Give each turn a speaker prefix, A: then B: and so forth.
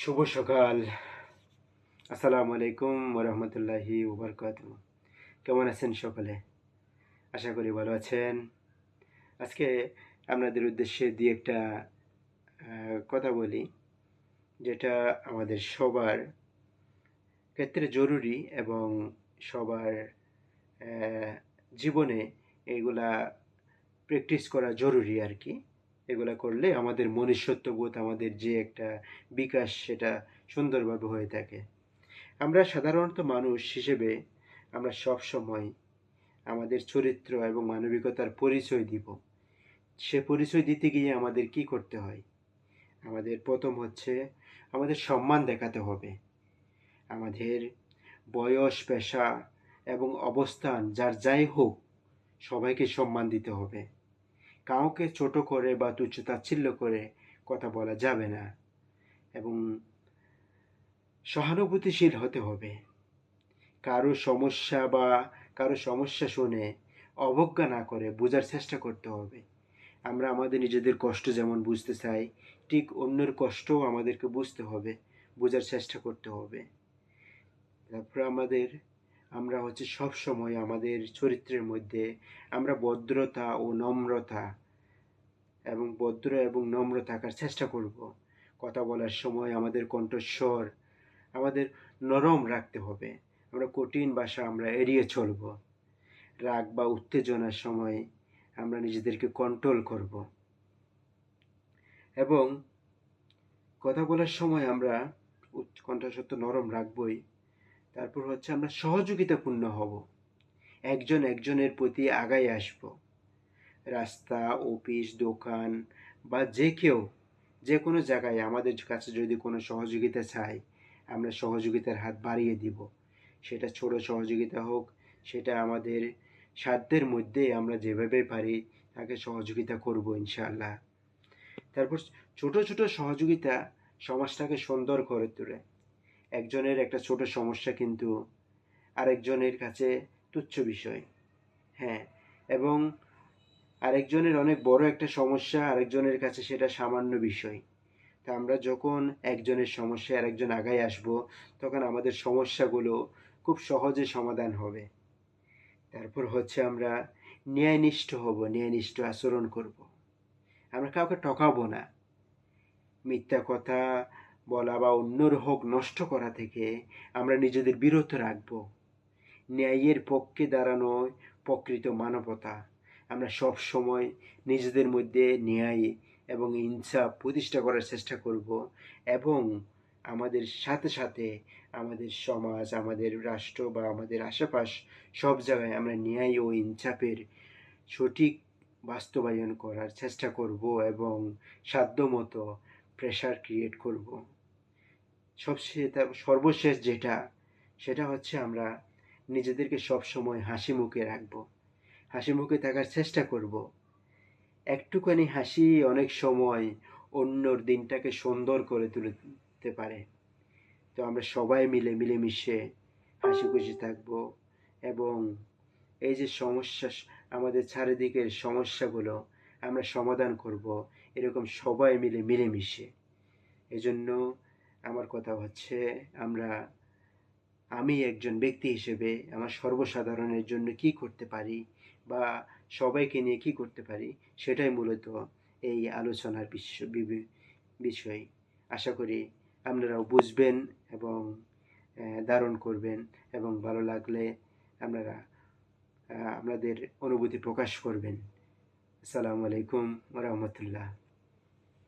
A: শুভ সকাল। আসসালামু আলাইকুম ওরহমতুল্লাহি ওবরকাত। কেমন আছেন সকলে? আশা করি ভালো আছেন। আজকে আপনাদের উদ্দেশ্যে দিয়ে একটা কথা বলি, যেটা আমাদের সবার ক্ষেত্রে জরুরি এবং সবার জীবনে এগুলা প্র্যাকটিস করা জরুরি আর কি। এগুলা করলে আমাদের মনুষ্যত্ববোধ, আমাদের যে একটা বিকাশ সেটা সুন্দরভাবে হয়ে থাকে। আমরা সাধারণত মানুষ হিসেবে আমরা সব সময় আমাদের চরিত্র এবং মানবিকতার পরিচয় দিব। সে পরিচয় দিতে গিয়ে আমাদের কি করতে হয়? আমাদের প্রথম হচ্ছে আমাদের সম্মান দেখাতে হবে। আমাদের বয়স, পেশা এবং অবস্থান, যার যাই হোক, সবাইকে সম্মান দিতে হবে। কাউকে ছোট করে বা তুচ্ছ তাচ্ছিল্য করে কথা বলা যাবে না এবং সহানুভূতিশীল হতে হবে। কারও সমস্যা বা কারও সমস্যা শুনে অবজ্ঞা না করে বোঝার চেষ্টা করতে হবে। আমরা আমাদের নিজেদের কষ্ট যেমন বুঝতে চাই, ঠিক অন্যের কষ্টও আমাদেরকে বুঝতে হবে, বোঝার চেষ্টা করতে হবে। তারপর আমাদের আমরা হচ্ছে সব সময় আমাদের চরিত্রের মধ্যে আমরা ভদ্রতা ও নম্রতা এবং ভদ্র এবং নম্র থাকার চেষ্টা করব। কথা বলার সময় আমাদের কণ্ঠস্বর আমাদের নরম রাখতে হবে। আমরা কঠিন ভাষা আমরা এড়িয়ে চলব। রাগ বা উত্তেজনার সময় আমরা নিজেদেরকে কন্ট্রোল করব। এবং কথা বলার সময় আমরা কণ্ঠস্বর তো নরম রাখবই। তারপর হচ্ছে আমরা সহযোগিতাপূর্ণ হব। একজন একজনের প্রতি আগায় আসব। রাস্তা, অফিস, দোকান বা যে কেউ যে কোনো জায়গায় আমাদের কাছে যদি কোনো সহযোগিতা চাই আমরা সহযোগিতার হাত বাড়িয়ে দিব। সেটা ছোট সহযোগিতা হোক, সেটা আমাদের সাধ্যের মধ্যে আমরা যেভাবে পারি তাকে সহযোগিতা করব ইনশাআল্লাহ। তারপর ছোট ছোট সহযোগিতা সমাজটাকে সুন্দর করে তোলে। একজনের একটা ছোট সমস্যা কিন্তু আরেকজনের কাছে তুচ্ছ বিষয়। হ্যাঁ এবং আরেকজনের অনেক বড় একটা সমস্যা, আরেকজনের কাছে সেটা সামান্য বিষয়। তা আমরা যখন একজনের সমস্যা আরেকজন আগায় আসব, তখন আমাদের সমস্যাগুলো খুব সহজে সমাধান হবে। তারপর হচ্ছে আমরা ন্যায়নিষ্ঠ হব, ন্যায়নিষ্ঠ আচরণ করব। আমরা কাউকে ঠকাবো না। মিথ্যা কথা বলা বা অন্যর হোক নষ্ট করা থেকে আমরা নিজেদের বিরত রাখব। ন্যায়ের পক্ষে দাঁড়ানো প্রকৃত মানবতা। আমরা সব সময় নিজেদের মধ্যে ন্যায় এবং ইনসাফ প্রতিষ্ঠা করার চেষ্টা করব এবং আমাদের সাথে সাথে আমাদের সমাজ, আমাদের রাষ্ট্র বা আমাদের আশেপাশ সব জায়গায় আমরা ন্যায় ও ইনসাফের সঠিক বাস্তবায়ন করার চেষ্টা করব এবং সাধ্যমতো প্রেশার ক্রিয়েট করব। সবশেষ সর্বশেষ যেটা, সেটা হচ্ছে আমরা নিজেদেরকে সব সময় হাসি মুখে রাখব। হাসি মুখে থাকার চেষ্টা করব। একটুখানি হাসি অনেক সময় অন্যর দিনটাকে সুন্দর করে তুলতে পারে। তো আমরা সবাই মিলে মিলেমিশে হাসি খুশি থাকব এবং এই যে সমস্যা, আমাদের চারিদিকের সমস্যাগুলো আমরা সমাধান করব, এরকম সবাই মিলে মিলেমিশে। এজন্য আমার কথা হচ্ছে, আমরা, আমি একজন ব্যক্তি হিসেবে আমার সর্বসাধারণের জন্য কি করতে পারি বা সবাইকে নিয়ে কি করতে পারি, সেটাই মূলত এই আলোচনার বিষয়। আশা করি আপনারাও বুঝবেন এবং ধারণ করবেন এবং ভালো লাগলে আপনারা আপনাদের অনুভূতি প্রকাশ করবেন। আসসালামু আলাইকুম রহমতুল্লাহ।